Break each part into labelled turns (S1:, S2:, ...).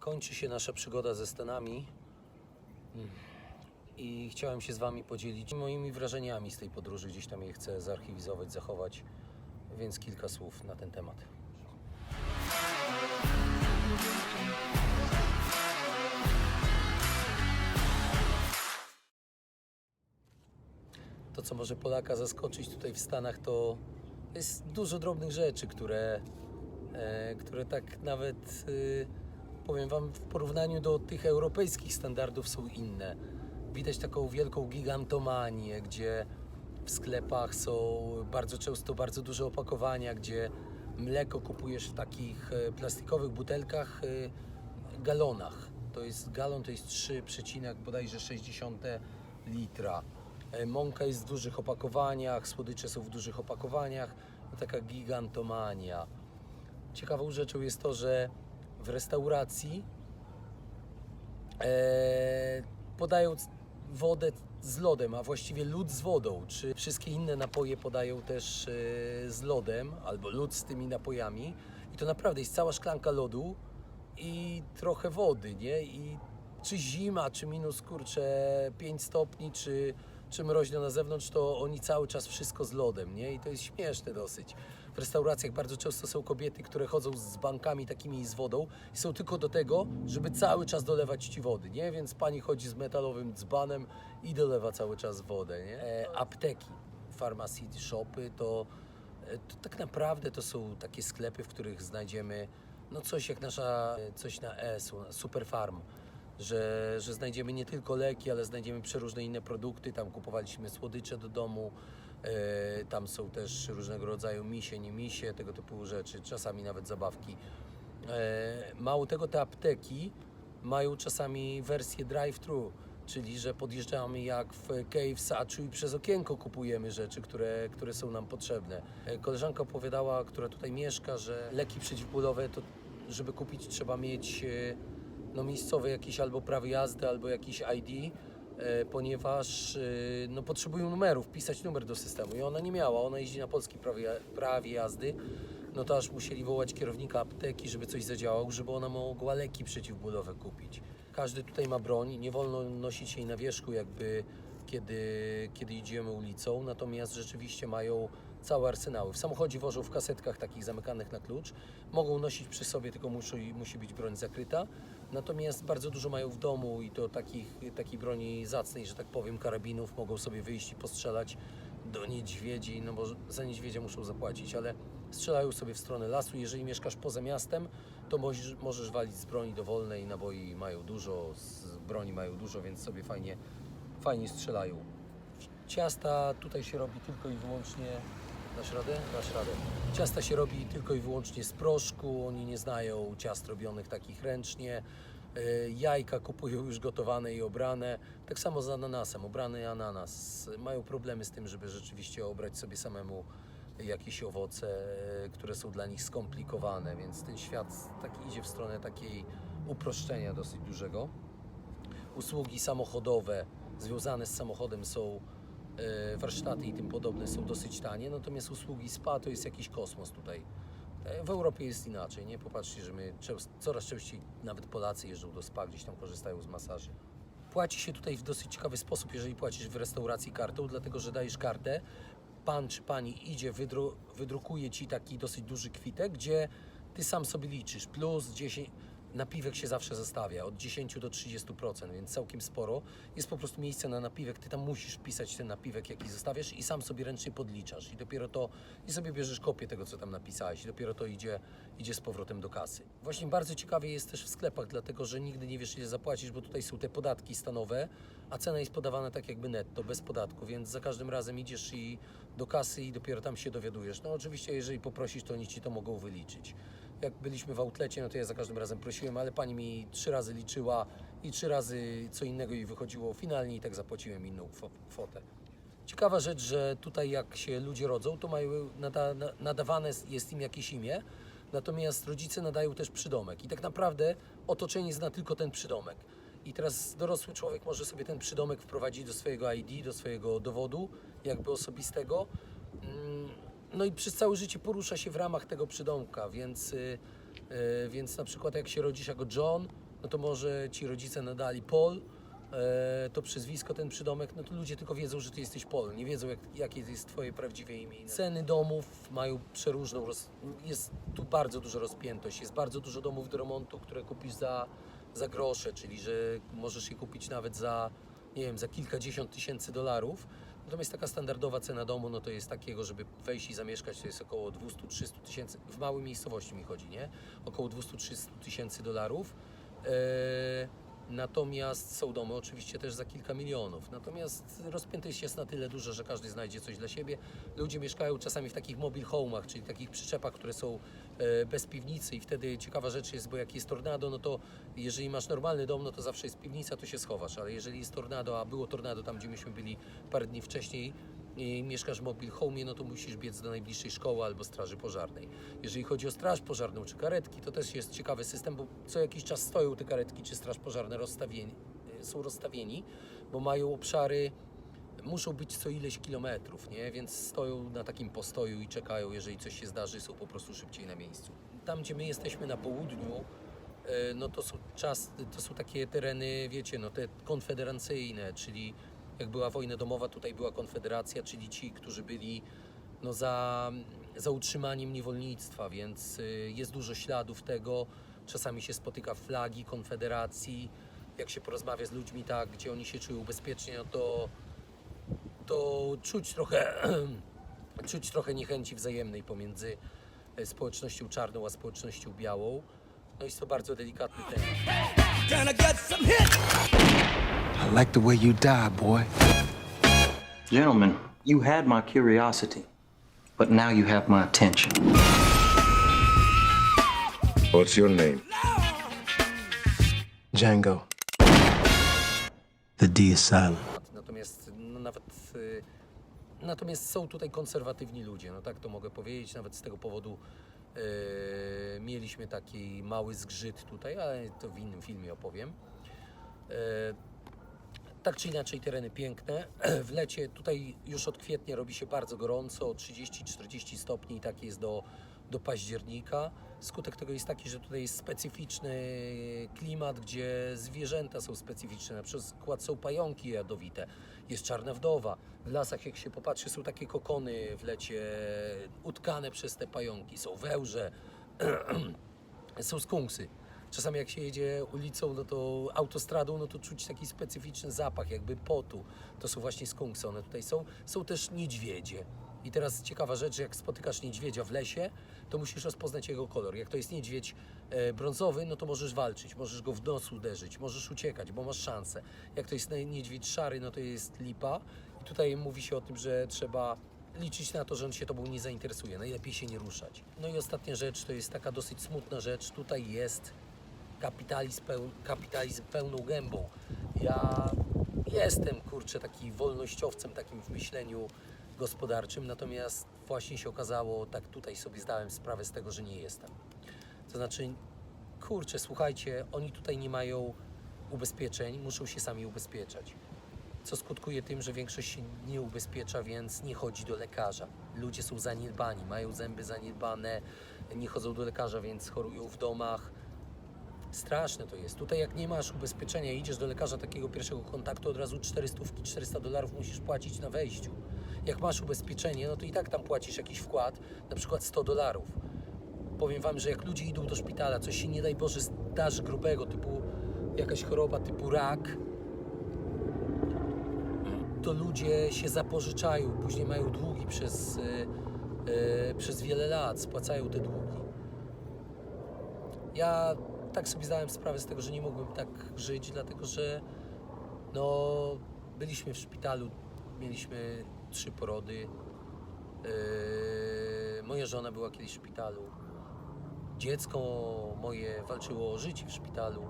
S1: Kończy się nasza przygoda ze Stanami i chciałem się z Wami podzielić moimi wrażeniami z tej podróży. Gdzieś tam je chcę zarchiwizować, zachować, więc kilka słów na ten temat. To, co może Polaka zaskoczyć tutaj w Stanach, to jest dużo drobnych rzeczy, które, e, które tak nawet y, powiem Wam, w porównaniu do tych europejskich standardów są inne. Widać taką wielką gigantomanię, gdzie w sklepach są bardzo często bardzo duże opakowania, gdzie mleko kupujesz w takich e, plastikowych butelkach, e, galonach. To jest galon, to jest 3, bodajże 60 litra. E, Mąka jest w dużych opakowaniach, słodycze są w dużych opakowaniach. No, taka gigantomania. Ciekawą rzeczą jest to, że w restauracji e, podają wodę z lodem, a właściwie lód z wodą. Czy wszystkie inne napoje podają też e, z lodem, albo lód z tymi napojami. I to naprawdę jest cała szklanka lodu i trochę wody, nie? I czy zima, czy minus kurczę 5 stopni, czy, czy mroźno na zewnątrz, to oni cały czas wszystko z lodem, nie? I to jest śmieszne dosyć. W restauracjach bardzo często są kobiety, które chodzą z bankami takimi z wodą i są tylko do tego, żeby cały czas dolewać ci wody, nie? Więc pani chodzi z metalowym dzbanem i dolewa cały czas wodę, nie? E, apteki, pharmacy shopy, to, e, to tak naprawdę to są takie sklepy, w których znajdziemy no coś jak nasza, e, coś na nas, Superfarm, że, że znajdziemy nie tylko leki, ale znajdziemy przeróżne inne produkty. Tam kupowaliśmy słodycze do domu, e, tam są też różnego rodzaju misie, nie misie, tego typu rzeczy, czasami nawet zabawki. E, mało tego, te apteki mają czasami wersję drive-thru, czyli że podjeżdżamy jak w Cave Saczu i przez okienko kupujemy rzeczy, które, które są nam potrzebne. E, Koleżanka opowiadała, która tutaj mieszka, że leki przeciwbólowe to żeby kupić trzeba mieć no, miejscowe jakieś albo prawo jazdy, albo jakiś ID, e, ponieważ e, no, potrzebują numerów, pisać numer do systemu i ona nie miała, ona jeździ na polskim prawie, prawie jazdy, no to aż musieli wołać kierownika apteki, żeby coś zadziałał, żeby ona mogła leki przeciwbólowe kupić. Każdy tutaj ma broń, nie wolno nosić jej na wierzchu jakby kiedy, kiedy idziemy ulicą, natomiast rzeczywiście mają całe arsenały. W samochodzie wożą w kasetkach takich zamykanych na klucz. Mogą nosić przy sobie, tylko musi, musi być broń zakryta. Natomiast bardzo dużo mają w domu i to takich, takiej broni zacnej, że tak powiem, karabinów. Mogą sobie wyjść i postrzelać do niedźwiedzi, no bo za niedźwiedzia muszą zapłacić, ale strzelają sobie w stronę lasu. Jeżeli mieszkasz poza miastem, to możesz, możesz walić z broni dowolnej. Naboi mają dużo, z broni mają dużo, więc sobie fajnie, fajnie strzelają. Ciasta tutaj się robi tylko i wyłącznie. Dasz radę? Dasz radę. Ciasta się robi tylko i wyłącznie z proszku. Oni nie znają ciast robionych takich ręcznie. E, Jajka kupują już gotowane i obrane. Tak samo z ananasem. Obrany ananas. Mają problemy z tym, żeby rzeczywiście obrać sobie samemu jakieś owoce, e, które są dla nich skomplikowane, więc ten świat taki idzie w stronę takiej uproszczenia dosyć dużego usługi samochodowe związane z samochodem są warsztaty i tym podobne są dosyć tanie, natomiast usługi spa to jest jakiś kosmos tutaj. E, W Europie jest inaczej, nie? Popatrzcie, że my coraz częściej nawet Polacy jeżdżą do spa, gdzieś tam korzystają z masaży. Płaci się tutaj w dosyć ciekawy sposób, jeżeli płacisz w restauracji kartą, dlatego że dajesz kartę, pan czy pani idzie, wydru, wydrukuje ci taki dosyć duży kwitek, gdzie ty sam sobie liczysz, plus 10, napiwek się zawsze zostawia, od 10 do 30%, więc całkiem sporo. Jest po prostu miejsce na napiwek, ty tam musisz wpisać ten napiwek, jaki zostawiasz i sam sobie ręcznie podliczasz i dopiero to, i sobie bierzesz kopię tego, co tam napisałeś i dopiero to idzie, idzie z powrotem do kasy. Właśnie bardzo ciekawie jest też w sklepach, dlatego że nigdy nie wiesz, ile zapłacisz, bo tutaj są te podatki stanowe, a cena jest podawana tak jakby netto, bez podatku, więc za każdym razem idziesz i do kasy i dopiero tam się dowiadujesz. No oczywiście, jeżeli poprosisz, to oni ci to mogą wyliczyć. Jak byliśmy w outlecie, no to ja za każdym razem prosiłem, ale pani mi trzy razy liczyła i trzy razy co innego jej wychodziło finalnie i tak zapłaciłem inną kwo- kwotę. Ciekawa rzecz, że tutaj jak się ludzie rodzą, to mają nada, na- nadawane jest im jakieś imię, natomiast rodzice nadają też przydomek. I tak naprawdę otoczenie zna tylko ten przydomek. I teraz dorosły człowiek może sobie ten przydomek wprowadzić do swojego ID, do swojego dowodu, jakby osobistego. No i przez całe życie porusza się w ramach tego przydomka, więc, y, y, więc na przykład jak się rodzisz jako John, no to może ci rodzice nadali Pol, e, to przyzwisko, ten przydomek, no to ludzie tylko wiedzą, że ty jesteś Pol, nie wiedzą jak, jakie jest twoje prawdziwe imię. Ceny domów mają przeróżną, roz, jest tu bardzo duża rozpiętość, jest bardzo dużo domów do remontu, które kupisz za, za grosze, czyli że możesz je kupić nawet za, nie wiem, za kilkadziesiąt tysięcy dolarów. Natomiast taka standardowa cena domu, no to jest takiego, żeby wejść i zamieszkać, to jest około 200-300 tysięcy, w małej miejscowości mi chodzi, nie? Około 200-300 tysięcy dolarów. Eee, natomiast są domy oczywiście też za kilka milionów. Natomiast rozpiętość jest na tyle duża, że każdy znajdzie coś dla siebie. Ludzie mieszkają czasami w takich mobile home'ach, czyli takich przyczepach, które są e, bez piwnicy i wtedy ciekawa rzecz jest, bo jak jest tornado, no to jeżeli masz normalny dom, no to zawsze jest piwnica, to się schowasz, ale jeżeli jest tornado, a było tornado tam, gdzie myśmy byli parę dni wcześniej, i mieszkasz w mobile home, no to musisz biec do najbliższej szkoły albo straży pożarnej. Jeżeli chodzi o straż pożarną czy karetki, to też jest ciekawy system, bo co jakiś czas stoją te karetki czy straż pożarne rozstawieni, są rozstawieni, bo mają obszary, muszą być co ileś kilometrów, nie? więc stoją na takim postoju i czekają, jeżeli coś się zdarzy, są po prostu szybciej na miejscu. Tam, gdzie my jesteśmy na południu, e, no to są czas, to są takie tereny, wiecie, no te konfederacyjne, czyli jak była wojna domowa, tutaj była konfederacja, czyli ci, którzy byli no, za, za utrzymaniem niewolnictwa, więc y, jest dużo śladów tego. Czasami się spotyka flagi konfederacji. Jak się porozmawia z ludźmi tak, gdzie oni się czują bezpiecznie, no to, to czuć trochę, czuć trochę niechęci wzajemnej pomiędzy e, społecznością czarną a społecznością białą. No jest to bardzo delikatny temat.
S2: I like the way you die, boy.
S3: Gentlemen, you had my curiosity, but now you have my attention.
S4: What's your name?
S2: Django. The D is silent.
S1: Natomiast no, nawet y, natomiast są tutaj konserwatywni ludzie, no tak to mogę powiedzieć, nawet z tego powodu y, mieliśmy taki mały zgrzyt tutaj, ale to w innym filmie opowiem. Y, tak czy inaczej tereny piękne. W lecie tutaj już od kwietnia robi się bardzo gorąco, 30-40 stopni i tak jest do, do października. Skutek tego jest taki, że tutaj jest specyficzny klimat, gdzie zwierzęta są specyficzne. Na przykład są pająki jadowite, jest czarna wdowa. W lasach, jak się popatrzy, są takie kokony w lecie utkane przez te pająki. Są wełże, są skunksy. Czasami jak się jedzie ulicą, no to autostradą, no to czuć taki specyficzny zapach, jakby potu. To są właśnie skunksy, one tutaj są. Są też niedźwiedzie. I teraz ciekawa rzecz, jak spotykasz niedźwiedzia w lesie, to musisz rozpoznać jego kolor. Jak to jest niedźwiedź e, brązowy, no to możesz walczyć, możesz go w nos uderzyć, możesz uciekać, bo masz szansę. Jak to jest niedźwiedź szary, no to jest lipa. I tutaj mówi się o tym, że trzeba liczyć na to, że on się tobą nie zainteresuje. Najlepiej się nie ruszać. No i ostatnia rzecz, to jest taka dosyć smutna rzecz. Tutaj jest kapitalizm, peł, kapitalizm pełną gębą. Ja jestem, kurczę, taki wolnościowcem takim w myśleniu gospodarczym, natomiast właśnie się okazało, tak tutaj sobie zdałem sprawę z tego, że nie jestem. To znaczy, kurczę, słuchajcie, oni tutaj nie mają ubezpieczeń, muszą się sami ubezpieczać. Co skutkuje tym, że większość się nie ubezpiecza, więc nie chodzi do lekarza. Ludzie są zaniedbani, mają zęby zaniedbane, nie chodzą do lekarza, więc chorują w domach. Straszne to jest. Tutaj jak nie masz ubezpieczenia idziesz do lekarza takiego pierwszego kontaktu, od razu 400, 400 dolarów musisz płacić na wejściu. Jak masz ubezpieczenie, no to i tak tam płacisz jakiś wkład, na przykład 100 dolarów. Powiem wam, że jak ludzie idą do szpitala, coś się nie daj Boże zdarzy grubego, typu jakaś choroba typu rak, to ludzie się zapożyczają, później mają długi przez, e, przez wiele lat, spłacają te długi. Ja tak sobie zdałem sprawę z tego, że nie mógłbym tak żyć, dlatego że no, byliśmy w szpitalu, mieliśmy trzy porody. Yy, moja żona była kiedyś w szpitalu. Dziecko moje walczyło o życie w szpitalu.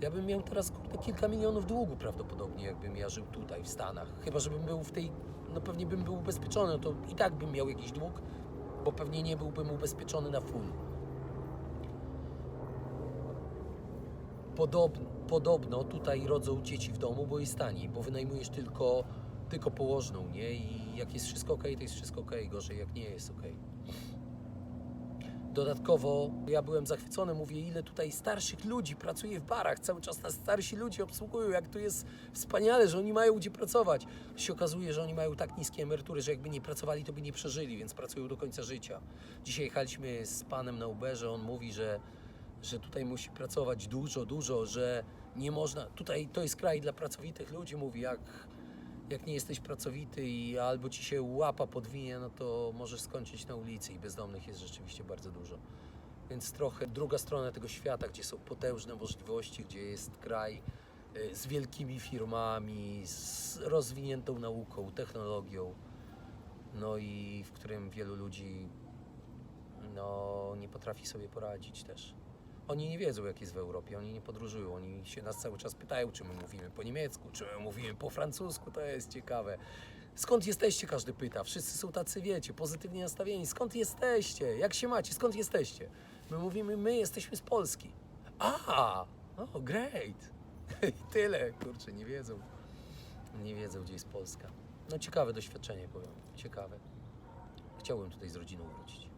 S1: Ja bym miał teraz kurde, kilka milionów długu prawdopodobnie, jakbym ja żył tutaj w Stanach. Chyba, żebym był w tej, no pewnie bym był ubezpieczony, no to i tak bym miał jakiś dług, bo pewnie nie byłbym ubezpieczony na full. Podobno, podobno tutaj rodzą dzieci w domu, bo jest taniej, bo wynajmujesz tylko, tylko położną, nie? I jak jest wszystko ok, to jest wszystko ok, gorzej jak nie jest ok. Dodatkowo ja byłem zachwycony, mówię, ile tutaj starszych ludzi pracuje w barach, cały czas nas starsi ludzie obsługują, jak tu jest wspaniale, że oni mają gdzie pracować. Się okazuje, że oni mają tak niskie emerytury, że jakby nie pracowali, to by nie przeżyli, więc pracują do końca życia. Dzisiaj jechaliśmy z panem na Uberze, on mówi, że, że tutaj musi pracować dużo, dużo, że nie można, tutaj to jest kraj dla pracowitych ludzi, mówi, jak jak nie jesteś pracowity i albo ci się łapa podwinie, no to możesz skończyć na ulicy i bezdomnych jest rzeczywiście bardzo dużo. Więc trochę druga strona tego świata, gdzie są potężne możliwości, gdzie jest kraj y, z wielkimi firmami, z rozwiniętą nauką, technologią, no i w którym wielu ludzi no, nie potrafi sobie poradzić też. Oni nie wiedzą, jak jest w Europie, oni nie podróżują, oni się nas cały czas pytają, czy my mówimy po niemiecku, czy my mówimy po francusku, to jest ciekawe. Skąd jesteście, każdy pyta. Wszyscy są tacy, wiecie, pozytywnie nastawieni. Skąd jesteście? Jak się macie? Skąd jesteście? My mówimy, my jesteśmy z Polski. A, oh, great. I tyle, kurczę, nie wiedzą. Nie wiedzą, gdzie jest Polska. No ciekawe doświadczenie, powiem. Ciekawe. Chciałbym tutaj z rodziną wrócić.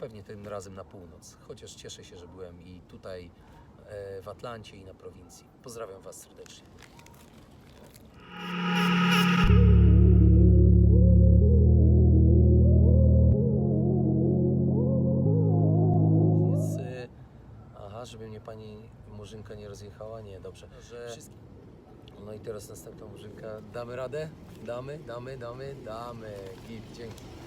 S1: Pewnie tym razem na północ, chociaż cieszę się, że byłem i tutaj e, w Atlancie i na prowincji. Pozdrawiam Was serdecznie. Jest, e, aha, żeby mnie pani Murzynka nie rozjechała? Nie, dobrze. Że... No i teraz następna Murzynka. Damy radę? Damy, damy, damy, damy. Git, dzięki.